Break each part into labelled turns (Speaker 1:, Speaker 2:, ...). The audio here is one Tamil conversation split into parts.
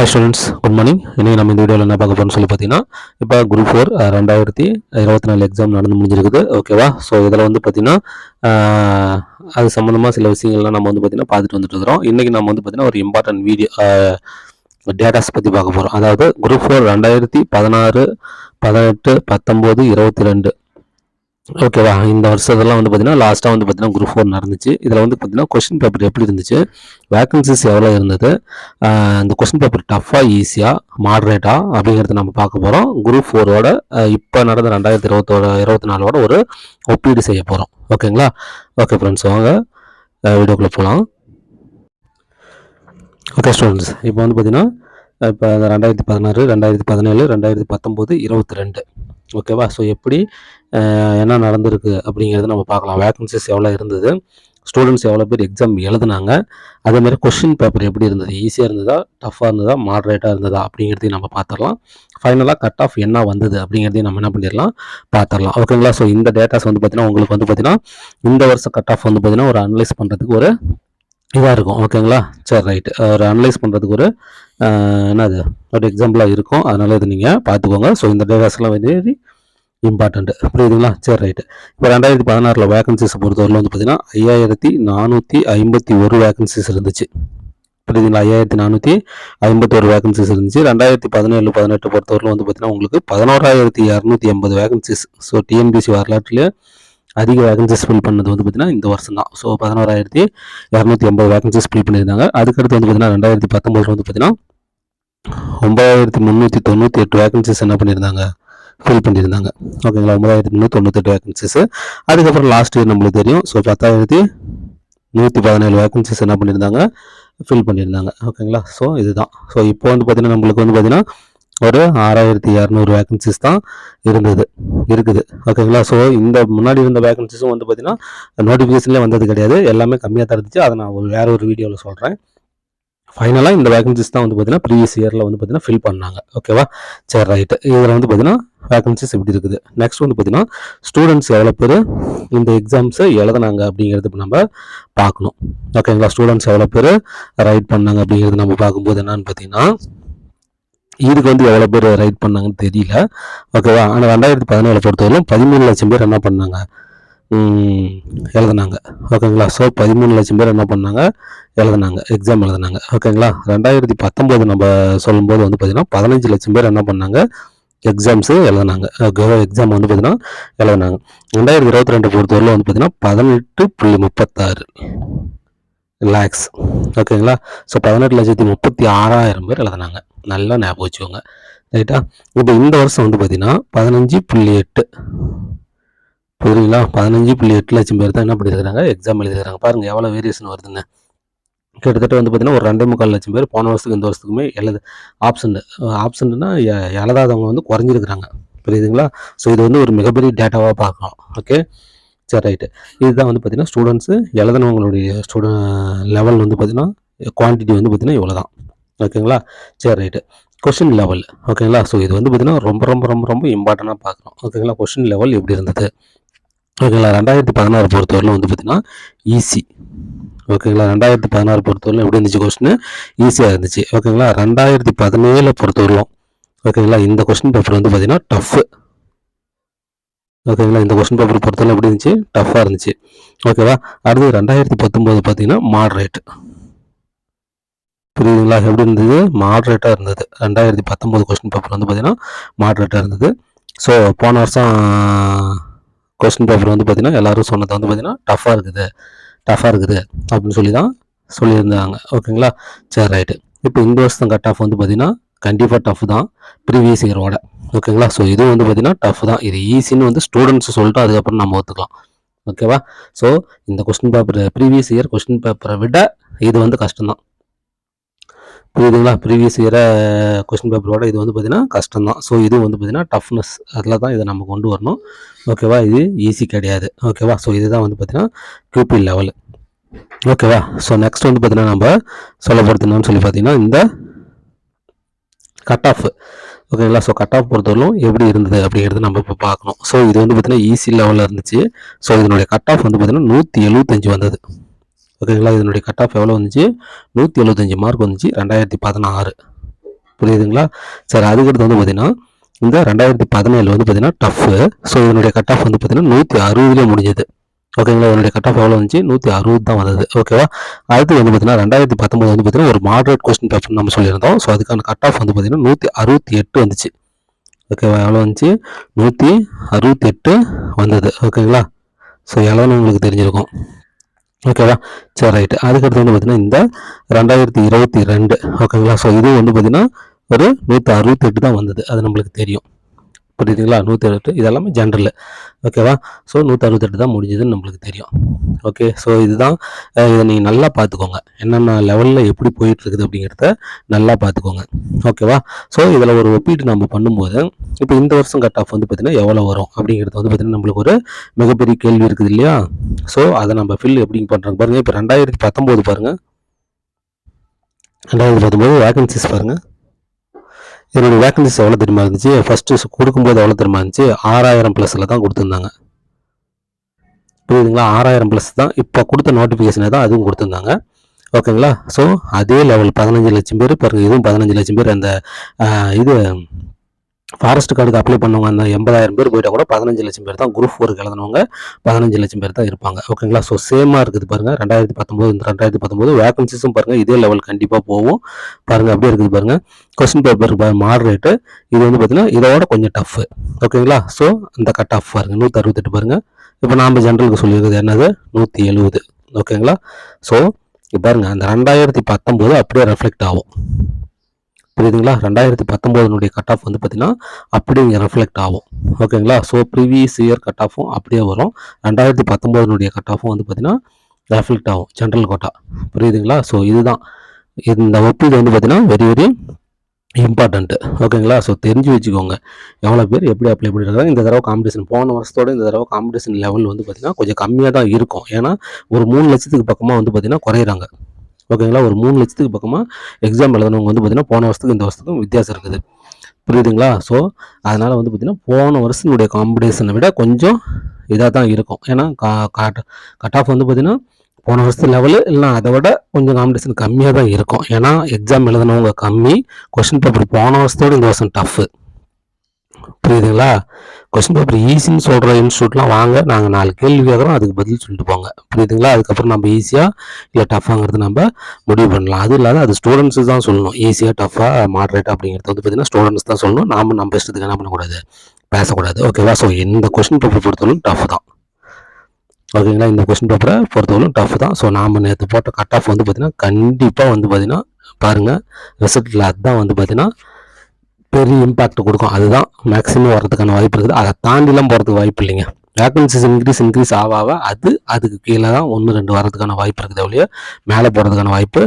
Speaker 1: ஹாய் ஸ்டூடெண்ட்ஸ் குட் மார்னிங் இன்றைக்கி நம்ம இந்த வீடியோவில் என்ன பார்க்க போகிறோம்னு சொல்லி பார்த்தீங்கன்னா இப்போ குரூப் ஃபோர் ரெண்டாயிரத்தி இருபத்தி நாலு எக்ஸாம் நடந்து முடிஞ்சிருக்குது. ஓகேவா ஸோ இதில் வந்து பார்த்தீங்கன்னா அது சம்மந்தமாக சில விஷயங்கள்லாம் நம்ம வந்து பார்த்தீங்கன்னா பார்த்துட்டு வந்துட்டு இருக்கிறோம். இன்றைக்கி நம்ம வந்து பார்த்திங்கன்னா ஒரு இம்பார்ட்டன்ட் வீடியோ டேட்டாஸ் பற்றி பார்க்க போகிறோம் அதாவது குரூப் ஃபோர் ரெண்டாயிரத்தி பதினாறு பதினெட்டு பத்தொம்போது இருபத்தி ரெண்டு. ஓகேவா இந்த வருஷத்தெல்லாம் வந்து பார்த்தீங்கன்னா லாஸ்ட்டாக வந்து பார்த்தீங்கன்னா குரூப் ஃபோர் நடந்துச்சு. இதில் வந்து பார்த்தீங்கன்னா கொஸ்டின் பேப்பர் எப்படி இருந்துச்சு? வேக்கன்சிஸ் எவ்வளோ இருந்தது? இந்த கொஸ்டின் பேப்பர் டஃப்பாக ஈஸியாக மாடரேட்டாக அப்படிங்கிறத நம்ம பார்க்க போகிறோம் குரூப் ஃபோரோட இப்போ நடந்த ரெண்டாயிரத்தி இருபத்தோட இருபத்தி நாலோட ஒரு ஒப்பீடு செய்ய போகிறோம் ஓகேங்களா ஓகே ஃப்ரெண்ட்ஸ் வாங்க. வீடியோக்குள்ளே போகலாம் ஓகே ஸ்டூடெண்ட்ஸ் இப்போ வந்து பார்த்தீங்கன்னா இப்போ ரெண்டாயிரத்தி பதினாறு ரெண்டாயிரத்தி பதினேழு ரெண்டாயிரத்தி பத்தொம்போது இருபத்தி ரெண்டு ஓகேவா? ஸோ எப்படி என்ன நடந்திருக்கு அப்படிங்கிறத நம்ம பார்க்கலாம். வேக்கன்சிஸ் எவ்வளோ இருந்தது? ஸ்டூடெண்ட்ஸ் எவ்வளோ பேர் எக்ஸாம் எழுதுனாங்க? அதே மாதிரி கொஷின் பேப்பர் எப்படி இருந்தது? ஈஸியாக இருந்ததா? டஃப்பாக இருந்ததா? மாடரேட்டாக இருந்ததா? அப்படிங்கிறதையும் நம்ம பார்த்துடலாம். ஃபைனலாக கட் ஆஃப் என்ன வந்தது அப்படிங்கிறதையும் நம்ம என்ன பண்ணிடலாம்? பார்த்துடலாம். ஓகேங்களா ஸோ இந்த டேட்டாஸ் வந்து பார்த்தீங்கன்னா உங்களுக்கு வந்து பார்த்தீங்கன்னா இந்த வருஷம் கட் ஆஃப் வந்து பார்த்திங்கன்னா ஒரு அனலைஸ் பண்ணுறதுக்கு ஒரு இதாக இருக்கும் ஓகேங்களா? சரி ரைட்டு ஒரு அனலைஸ் பண்ணுறதுக்கு ஒரு என்னது? ஒரு எக்ஸாம்பிளாக இருக்கும். அதனால் இது நீங்கள் பார்த்துக்கோங்க. ஸோ இந்த டேட்டாஸ்லாம் வெரி இம்பார்ட்டண்ட்டு புரியுதுங்களா? சரி ரைட்டு இப்போ ரெண்டாயிரத்தி பதினாறில் வேகன்சிஸை பொறுத்தவரையில் வந்து பார்த்தீங்கன்னா ஐயாயிரத்தி நானூற்றி ஐம்பத்தி ஒரு வேகன்சிஸ் இருந்துச்சு. புரியுதுங்களா? ஐயாயிரத்தி நானூற்றி ஐம்பத்தோரு வேகன்சிஸ் இருந்துச்சு. ரெண்டாயிரத்தி பதினேழு பதினெட்டு பொறுத்தவரையில் வந்து பார்த்தீங்கன்னா உங்களுக்கு பதினோராயிரத்தி இரநூத்தி எண்பது வேகன்சிஸ் ஸோ டிஎன்பிசி வரலாற்றுலேயே அதிக வேகன்சிஸ் ஃபில் பண்ணது வந்து பார்த்தீங்கன்னா இந்த வருஷம் தான் ஸோ பதினோராயிரத்தி இரநூத்தி ஐம்பது வேகன்சிஸ் ஃபில் பண்ணியிருந்தாங்க அதுக்கடுத்து வந்து பார்த்தீங்கன்னா ரெண்டாயிரத்தி பத்தொம்போதில் வந்து பார்த்தீங்கன்னா ஒன்பதாயிரத்தி முந்நூற்றி தொண்ணூற்றி எட்டு வேகன்சிஸ் என்ன பண்ணியிருந்தாங்க? ஃபில் பண்ணியிருந்தாங்க. ஓகேங்களா ஒன்பதாயிரத்தி முந்நூற்றி தொண்ணூத்தெட்டு வேகன்சிஸ் அதுக்கப்புறம் லாஸ்ட் இயர் நம்மளுக்கு தெரியும். ஸோ பத்தாயிரத்தி நூற்றி பதினேழு வேகன்சிஸ் என்ன பண்ணியிருந்தாங்க? ஃபில் பண்ணியிருந்தாங்க. ஓகேங்களா ஸோ இதுதான். ஸோ இப்போ வந்து பார்த்தீங்கன்னா நம்மளுக்கு வந்து பார்த்தீங்கன்னா ஒரு ஆறாயிரத்தி இரநூறு வேகன்சிஸ் தான் இருந்தது இருக்குது. ஓகேங்களா ஸோ இந்த முன்னாடி இருந்த வேகன்சிஸும் வந்து பார்த்தீங்கன்னா நோட்டிஃபிகேஷன்லேயே வந்தது கிடையாது. எல்லாமே கம்மியாக தான் இருந்துச்சு. அதை நான் ஒரு வேற ஒரு வீடியோவில் சொல்கிறேன் ஃபைனலாக இந்த வேகன்சிஸ் தான் வந்து பார்த்தீங்கன்னா ப்ரீவியஸ் இயரில் வந்து பார்த்தீங்கன்னா ஃபில் பண்ணாங்க. ஓகேவா சரி ரைட்டு இதில் வந்து பார்த்தீங்கன்னா வேகன்சிஸ் எப்படி இருக்குது? நெக்ஸ்ட் வந்து பார்த்தீங்கன்னா ஸ்டூடெண்ட்ஸ் எவ்வளோ பேர் இந்த எக்ஸாம்ஸை எழுதுனாங்க அப்படிங்கிறது நம்ம பார்க்கணும். ஓகேங்களா ஸ்டூடெண்ட்ஸ் எவ்வளோ பேர் ரைட் பண்ணாங்க அப்படிங்கிறது நம்ம பார்க்கும்போது என்னன்னு பார்த்தீங்கன்னா இதுக்கு வந்து எவ்வளோ பேர் ரைட் பண்ணாங்கன்னு தெரியல. ஓகேவா ஆனால் ரெண்டாயிரத்தி பதினேழு பொறுத்தவரையிலும் பதிமூணு லட்சம் பேர் என்ன பண்ணாங்க? எழுதுனாங்க. ஓகேங்களா ஸோ பதிமூணு லட்சம் பேர் என்ன பண்ணாங்க? எழுதுனாங்க. எக்ஸாம் எழுதுனாங்க. ஓகேங்களா ரெண்டாயிரத்தி பத்தொம்போது நம்ம சொல்லும்போது வந்து பார்த்தீங்கன்னா பதினஞ்சு லட்சம் பேர் என்ன பண்ணாங்க? எக்ஸாம்ஸு எழுதுனாங்க. எக்ஸாம் வந்து பார்த்தீங்கன்னா எழுதுனாங்க. ரெண்டாயிரத்தி இருபத்தி ரெண்டு பொறுத்தவரையில் வந்து பார்த்தீங்கன்னா பதினெட்டு புள்ளி முப்பத்தாறு லேக்ஸ் ஓகேங்களா ஸோ பதினெட்டு லட்சத்தி முப்பத்தி ஆறாயிரம் பேர் எழுதுனாங்க. நல்லா ஞாபகம் வச்சுக்கோங்க. ரைட்டா இப்போ இந்த வருஷம் வந்து பார்த்தீங்கன்னா பதினஞ்சு புள்ளி எட்டு. புரியுங்களா பதினஞ்சு புள்ளி எட்டு லட்சம் பேர் தான் என்ன பண்ணியிருக்கிறாங்க எக்ஸாம் எழுதிருக்காங்க பாருங்க எவ்வளோ வேரியேஷன் வருதுன்னு. கிட்டத்தட்ட வந்து பார்த்தீங்கன்னா ஒரு ரெண்டே முக்கால் லட்சம் பேர் போன வருஷத்துக்கு இந்த வருஷத்துக்குமே எழுது ஆப்ஷன் ஆப்ஷன்னா எழுதாதவங்க வந்து குறைஞ்சிருக்கிறாங்க. புரியுதுங்களா? ஸோ இது வந்து ஒரு மிகப்பெரிய டேட்டாவாக பார்க்கலாம் ஓகே சரி ரைட்டு இதுதான் வந்து பார்த்தீங்கன்னா ஸ்டூடெண்ட்ஸு எழுதினவங்களுடைய ஸ்டூடெண்ட் லெவல் வந்து பார்த்தீங்கன்னா குவான்டிட்டி வந்து பார்த்தீங்கன்னா இவ்வளோ தான் ஓகேங்களா? சரி ரைட்டு. கொஷின் லெவல் ஓகேங்களா? ஸோ இது வந்து பார்த்திங்கன்னா ரொம்ப ரொம்ப ரொம்ப ரொம்ப இம்பார்ட்டண்ட்டாக பார்க்குறோம் ஓகேங்களா? கொஷின் லெவல் எப்படி இருந்தது? ஓகேங்களா? ரெண்டாயிரத்தி பதினாறு பொறுத்தவரையிலும் வந்து பார்த்தீங்கன்னா ஈஸி ஓகேங்களா? ரெண்டாயிரத்தி பதினாறு பொறுத்தவரையிலும் எப்படி இருந்துச்சு கொஸ்டின் ஈஸியாக இருந்துச்சு. ஓகேங்களா? ரெண்டாயிரத்தி பதினேழு பொறுத்தவரையிலும் ஓகேங்களா? இந்த கொஸ்டின் பேப்பர் வந்து பார்த்திங்கன்னா டஃப்பு ஓகேங்களா? இந்த கொஸ்டின் பேப்பர் பொறுத்தவரை எப்படி இருந்துச்சு? டஃப்பாக இருந்துச்சு. ஓகேவா? அடுத்து ரெண்டாயிரத்தி பத்தொம்போது பார்த்தீங்கன்னா மாட்ரேட் புரியுதுங்களா? எப்படி இருந்தது? மாட்ரேட்டாக இருந்தது. ரெண்டாயிரத்தி பத்தொம்போது கொஸ்டின் பேப்பர் வந்து பார்த்தீங்கன்னா மாட்ரேட்டாக இருந்தது. ஸோ போன வருஷம் கொஸ்டின் பேப்பர் வந்து பார்த்தீங்கன்னா எல்லோரும் சொன்னது வந்து பார்த்தீங்கன்னா டஃப்பாக இருக்குது. டஃப்பாக இருக்குது. அப்படின்னு சொல்லி தான் சொல்லியிருந்தாங்க. ஓகேங்களா? சரி ரைட்டு இப்போ இந்த வருஷம் கட் ஆஃப் வந்து பார்த்திங்கன்னா கண்டிப்பாக டஃப் தான். ப்ரீவியஸ் இயரோட ஓகேங்களா? ஸோ இதுவும் வந்து பார்த்திங்கன்னா டஃப் தான். இது ஈஸின்னு வந்து ஸ்டூடெண்ட்ஸ் சொல்லிட்டு அதுக்கப்புறம் நம்ம ஒத்துக்கலாம். ஓகேவா? ஸோ இந்த question paper previous year question பேப்பரை விட இது வந்து கஷ்டம்தான். புரியுதுங்களா? ப்ரீவியஸ் இயரை கொஸ்டின் பேப்பரோட இது வந்து பார்த்தீங்கன்னா கஷ்டம் தான் ஸோ இது வந்து பார்த்திங்கன்னா டஃப்னஸ் அதில் தான் இதை நம்ம கொண்டு வரணும். ஓகேவா இது ஈஸி கிடையாது. ஓகேவா ஸோ இதுதான் வந்து பார்த்திங்கன்னா கியூபி லெவல் ஓகேவா ஸோ நெக்ஸ்ட் வந்து பார்த்திங்கன்னா நம்ம சொல்ல போகிறது சொல்லி பார்த்தீங்கன்னா இந்த கட் ஆஃப் ஓகேங்களா ஸோ கட் ஆஃப் பொறுத்தவரைக்கும் எப்படி இருந்தது அப்படிங்கிறது நம்ம இப்போ பார்க்கணும். ஸோ இது வந்து பார்த்தீங்கன்னா ஈஸி லெவலில் இருந்துச்சு. ஸோ இதனுடைய கட் ஆஃப் வந்து பார்த்திங்கன்னா நூற்றி எழுபத்தஞ்சு வந்தது. ஓகேங்களா? இதனுடைய கட் ஆஃப் எவ்வளோ வந்துச்சு? நூற்றி எழுபத்தஞ்சு மார்க் வந்துச்சு ரெண்டாயிரத்தி பதினாறு. புரியுதுங்களா? சரி அதுக்கடுத்து வந்து பார்த்தீங்கன்னா இந்த ரெண்டாயிரத்தி பதினேழு வந்து பார்த்தீங்கன்னா டஃப்பு ஸோ இதனுடைய கட் ஆஃப் வந்து பார்த்தீங்கன்னா நூற்றி அறுபதுலேயே முடிஞ்சது. ஓகேங்களா? இதனுடைய கட் ஆஃப் எவ்வளோ வந்துச்சு? நூற்றி அறுபது தான் வந்தது. ஓகேவா? அடுத்து வந்து பார்த்தீங்கன்னா ரெண்டாயிரத்தி பத்தொம்போது வந்து பார்த்தீங்கன்னா ஒரு மாடரேட் கொஸ்டின் பேப்பர் நம்ம சொல்லியிருந்தோம். ஸோ அதுக்கான கட் ஆஃப் வந்து பார்த்தீங்கன்னா நூற்றி அறுபத்தி எட்டு வந்துச்சு. ஓகேவா? எவ்வளோ வந்துச்சு? நூற்றி அறுபத்தி எட்டு வந்தது. ஓகேங்களா? ஸோ எவ்வளோன்னு உங்களுக்கு தெரிஞ்சிருக்கும். ஓகேவா சரி ரைட்டு அதுக்கடுத்து வந்து பார்த்தீங்கன்னா இந்த ரெண்டாயிரத்தி இருபத்தி ரெண்டு. ஓகேங்களா ஸோ இது வந்து பார்த்தீங்கன்னா ஒரு நூற்றி அறுபத்தெட்டு தான் வந்தது. அது நம்மளுக்கு தெரியும். புரியுதுங்களா? நூற்றி அறுபத்து இதெல்லாமே ஜென்ரல் ஓகேவா ஸோ நூற்றி அறுபத்தெட்டு தான் முடிஞ்சதுன்னு நம்மளுக்கு தெரியும். ஓகே ஸோ இதுதான் இதை நீங்கள் நல்லா பார்த்துக்கோங்க. என்னென்ன லெவலில் எப்படி போயிட்டுருக்குது அப்படிங்கிறத நல்லா பார்த்துக்கோங்க. ஓகேவா ஸோ இதில் ஒரு ஒப்பீடு நம்ம பண்ணும்போது இப்போ இந்த வருஷம் கட் ஆஃப் வந்து பார்த்தீங்கன்னா எவ்வளோ வரும் அப்படிங்கிறது வந்து பார்த்தீங்கன்னா நம்மளுக்கு ஒரு மிகப்பெரிய கேள்வி இருக்குது இல்லையா? ஸோ அதை நம்ம ஃபில் எப்படி பண்ணுறாங்க பாருங்கள் இப்போ ரெண்டாயிரத்தி பத்தொம்போது பாருங்கள் ரெண்டாயிரத்தி பத்தொம்போது வேகன்சிஸ் பாருங்கள் என்னோடய வேக்கன்சிஸ் எவ்வளோ தெரியுமா இருந்துச்சு? ஃபஸ்ட்டு கொடுக்கும்போது எவ்வளோ தெரியுமா இருந்துச்சு? ஆறாயிரம் ப்ளஸில் தான் கொடுத்துருந்தாங்க. புரியுதுங்களா? ஆறாயிரம் ப்ளஸ் தான் இப்போ கொடுத்த நோட்டிஃபிகேஷனை தான் அதுவும் கொடுத்துருந்தாங்க. ஓகேங்களா ஸோ அதே லெவல் பதினஞ்சு லட்சம் பேர் பாருங்கள் இதுவும் பதினஞ்சு லட்சம் பேர் அந்த இது ஃபாரஸ்ட் கார்டுக்கு அப்ளை பண்ணவங்க அந்த எண்பதாயிரம் பேர் போயிட்டால் கூட பதினஞ்சு லட்சம் பேர் தான் குரூப் ஒர்க் எழுதினவங்க பதினஞ்சு லட்சம் பேர் தான் இருப்பாங்க. ஓகேங்களா ஸோ சேமாக இருக்குது பாருங்க. ரெண்டாயிரத்தி பத்தொம்போது இந்த ரெண்டாயிரத்தி பத்தொம்போது வேகன்சிஸும் பாருங்க. இதே லெவல் கண்டிப்பாக போகும். பாருங்கள் அப்படியே இருக்குது பாருங்கள் கொஸ்டின் பேப்பர் மாடரேட்டு இது வந்து பார்த்தீங்கன்னா இதோட கொஞ்சம் டஃப் ஓகேங்களா ஸோ இந்த கட் ஆஃப் பாருங்க. நூற்றி அறுபத்தெட்டு பாருங்கள் இப்போ நாம் ஜென்ரலுக்கு சொல்லியிருக்கிறது என்னது? நூற்றி எழுபது ஓகேங்களா ஸோ பாருங்க. அந்த ரெண்டாயிரத்தி பத்தொம்போது அப்படியே ரெஃப்ளெக்ட் ஆகும். புரியுதுங்களா? ரெண்டாயிரத்தி பத்தொம்போதுனுடைய கட் ஆஃப் வந்து பார்த்தீங்கன்னா அப்படியே இங்கே ரெஃப்ளெக்ட் ஆகும். ஓகேங்களா ஸோ ப்ரீவியஸ் இயர் கட் ஆஃபும் அப்படியே வரும். ரெண்டாயிரத்தி பத்தொம்போதுனுடைய கட் ஆஃபும் வந்து பார்த்தீங்கன்னா ரெஃப்ளெக்ட் ஆகும். ஜென்ரல் கோட்டா புரியுதுங்களா? ஸோ இதுதான். இந்த ஒப்பீடு வந்து பார்த்தீங்கன்னா வெரி வெரி இம்பார்ட்டண்ட்டு ஓகேங்களா ஸோ தெரிஞ்சு வச்சுக்கோங்க. எவ்வளோ பேர் எப்படி அப்ளை பண்ணியிருக்காங்க இந்த தடவை காம்படிஷன் போன வருஷத்தோட இந்த தடவை காம்படிஷன் லெவல் வந்து பார்த்திங்கன்னா கொஞ்சம் கம்மியாக தான் இருக்கும். ஏன்னா ஒரு மூணு லட்சத்துக்கு பக்கமாக வந்து பார்த்திங்கன்னா குறையிறாங்க. ஓகேங்களா? ஒரு மூணு லட்சத்துக்கு பக்கமாக எக்ஸாம் எழுதுனவங்க வந்து பார்த்திங்கன்னா போன வருஷத்துக்கு இந்த வருஷத்துக்கும் வித்தியாசம் இருக்குது. புரியுதுங்களா? ஸோ அதனால் வந்து பார்த்திங்கன்னா போன வருஷத்தினுடைய காம்படிஷனை விட கொஞ்சம் இதாக தான் இருக்கும். ஏன்னா கா கட் ஆஃப் வந்து பார்த்திங்கன்னா போன வருஷத்து லெவலு இல்லைனா அதை விட கொஞ்சம் காம்படிஷன் கம்மியாக தான் இருக்கும். ஏன்னா எக்ஸாம் எழுதினவங்க கம்மி கொஷின் பேப்பர் போன வருஷத்தோட இந்த வருஷம் டஃப்பு புரியுதுங்களா? கொஸ்டின் பேப்பர் ஈஸின்னு சொல்கிற இன்ஸ்டியூட்லாம் வாங்க. நாங்கள் நாலு கேள்வி கேட்குறோம் அதுக்கு பதில் சொல்லிட்டு போங்க. புரியுதுங்களா? அதுக்கப்புறம் நம்ம ஈஸியாக இல்லை டஃப்பாங்கிறது நம்ம முடிவு பண்ணலாம். அது இல்லாத அது ஸ்டூடெண்ட்ஸு தான் சொல்லணும். ஈஸியாக டஃப்பாக மாட்ரேட் அப்படிங்கிறது வந்து பார்த்தீங்கன்னா ஸ்டூடெண்ட்ஸ் தான் சொல்லணும். நாம் நம்ம இஷ்டத்துக்கு என்ன பண்ணக்கூடாது? பேசக்கூடாது. ஓகேவா ஸோ இந்த கொஸ்டின் பேப்பர் பொறுத்தவரைக்கும் டஃப் தான். ஓகேங்களா இந்த கொஸ்டின் பேப்பரை பொறுத்தவரைக்கும் டஃப் தான். ஸோ நாம் நேற்று போட்ட கட் ஆஃப் வந்து பார்த்தீங்கன்னா கண்டிப்பாக வந்து பார்த்தீங்கன்னா பாருங்கள் ரிசல்ட்டில் அதுதான் வந்து பார்த்திங்கன்னா பெரிய இம்பாக்ட் கொடுக்கும். அதுதான் மேக்ஸிமம் வரதுக்கான வாய்ப்பு இருக்குது. அதை தாண்டிலாம் போகிறதுக்கு வாய்ப்பு இல்லைங்க. வேக்கன்சிஸ் இன்க்ரீஸ் இன்க்ரீஸ் ஆக ஆக அது அதுக்கு கீழே தான் ஒன்று ரெண்டு வரதுக்கான வாய்ப்பு இருக்குது ஒழிய மேலே போகிறதுக்கான வாய்ப்பு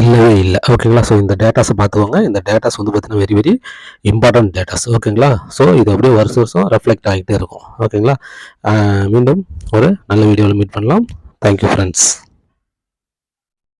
Speaker 1: இல்லவே இல்லை. ஓகேங்களா ஸோ இந்த டேட்டாஸை பார்த்துக்கோங்க. இந்த டேட்டாஸ் வந்து பார்த்தீங்கன்னா வெரி வெரி இம்பார்ட்டன்ட் டேட்டாஸ் ஓகேங்களா ஸோ இது அப்படியே வருஷம் வருஷம் ரெஃப்ளெக்ட் ஆகிட்டே இருக்கும். ஓகேங்களா மீண்டும் ஒரு நல்ல வீடியோவில் மீட் பண்ணலாம். Thank you friends